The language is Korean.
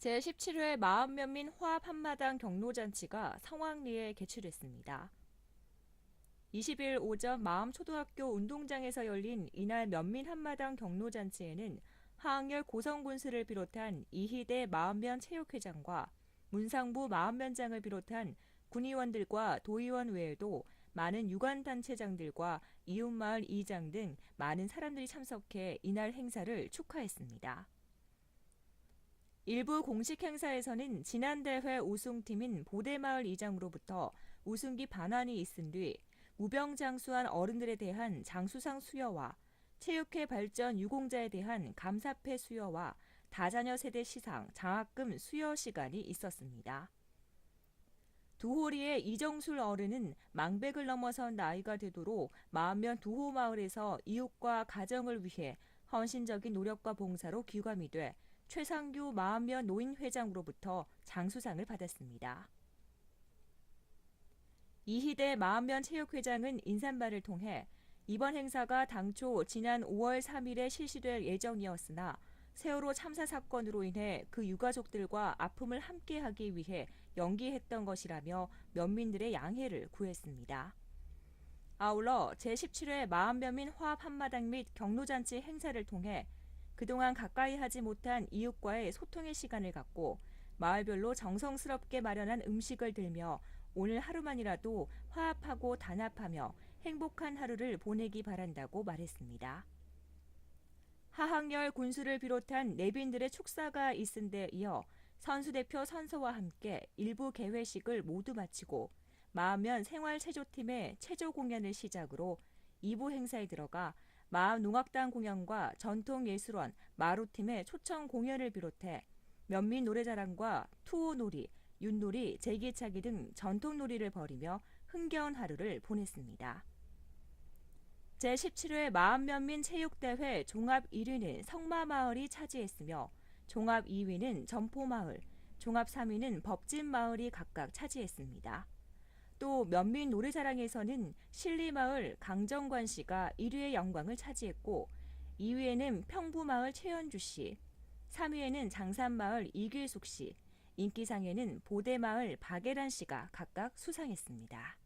제17회 마음면민 화합 한마당 경로잔치가 성황리에 개최됐습니다. 20일 오전 마음초등학교 운동장에서 열린 이날 면민 한마당 경로잔치에는 하학열 고성군수를 비롯한 이희대 마음면 체육회장과 문상부 마음면장을 비롯한 군의원들과 도의원 외에도 많은 유관단체장들과 이웃마을 이장 등 많은 사람들이 참석해 이날 행사를 축하했습니다. 일부 공식 행사에서는 지난 대회 우승팀인 보대마을 이장으로부터 우승기 반환이 있은 뒤 무병장수한 어른들에 대한 장수상 수여와 체육회 발전 유공자에 대한 감사패 수여와 다자녀 세대 시상 장학금 수여 시간이 있었습니다. 두호리의 이정술 어른은 망백을 넘어선 나이가 되도록 마음면 두호 마을에서 이웃과 가정을 위해 헌신적인 노력과 봉사로 귀감이 돼 최상규 마음면 노인회장으로부터 장수상을 받았습니다. 이희대 마음면 체육회장은 인사말을 통해 이번 행사가 당초 지난 5월 3일에 실시될 예정이었으나 세월호 참사 사건으로 인해 그 유가족들과 아픔을 함께하기 위해 연기했던 것이라며 면민들의 양해를 구했습니다. 아울러 제17회 마음면민 화합 한마당 및 경로잔치 행사를 통해 그동안 가까이 하지 못한 이웃과의 소통의 시간을 갖고 마을별로 정성스럽게 마련한 음식을 들며 오늘 하루만이라도 화합하고 단합하며 행복한 하루를 보내기 바란다고 말했습니다. 하학열 군수를 비롯한 내빈들의 축사가 있은 데 이어 선수 대표 선서와 함께 일부 개회식을 모두 마치고 마음면 생활체조팀의 체조 공연을 시작으로 2부 행사에 들어가 마음농악단 공연과 전통예술원 마루팀의 초청 공연을 비롯해 면민 노래자랑과 투호놀이, 윷놀이, 제기차기 등 전통놀이를 벌이며 흥겨운 하루를 보냈습니다. 제17회 마음면민 체육대회 종합 1위는 성마마을이 차지했으며 종합 2위는 점포마을, 종합 3위는 법진마을이 각각 차지했습니다. 또 면민 노래자랑에서는 신리마을 강정관 씨가 1위의 영광을 차지했고 2위에는 평부마을 최현주 씨, 3위에는 장산마을 이길숙 씨, 인기상에는 보대마을 박예란 씨가 각각 수상했습니다.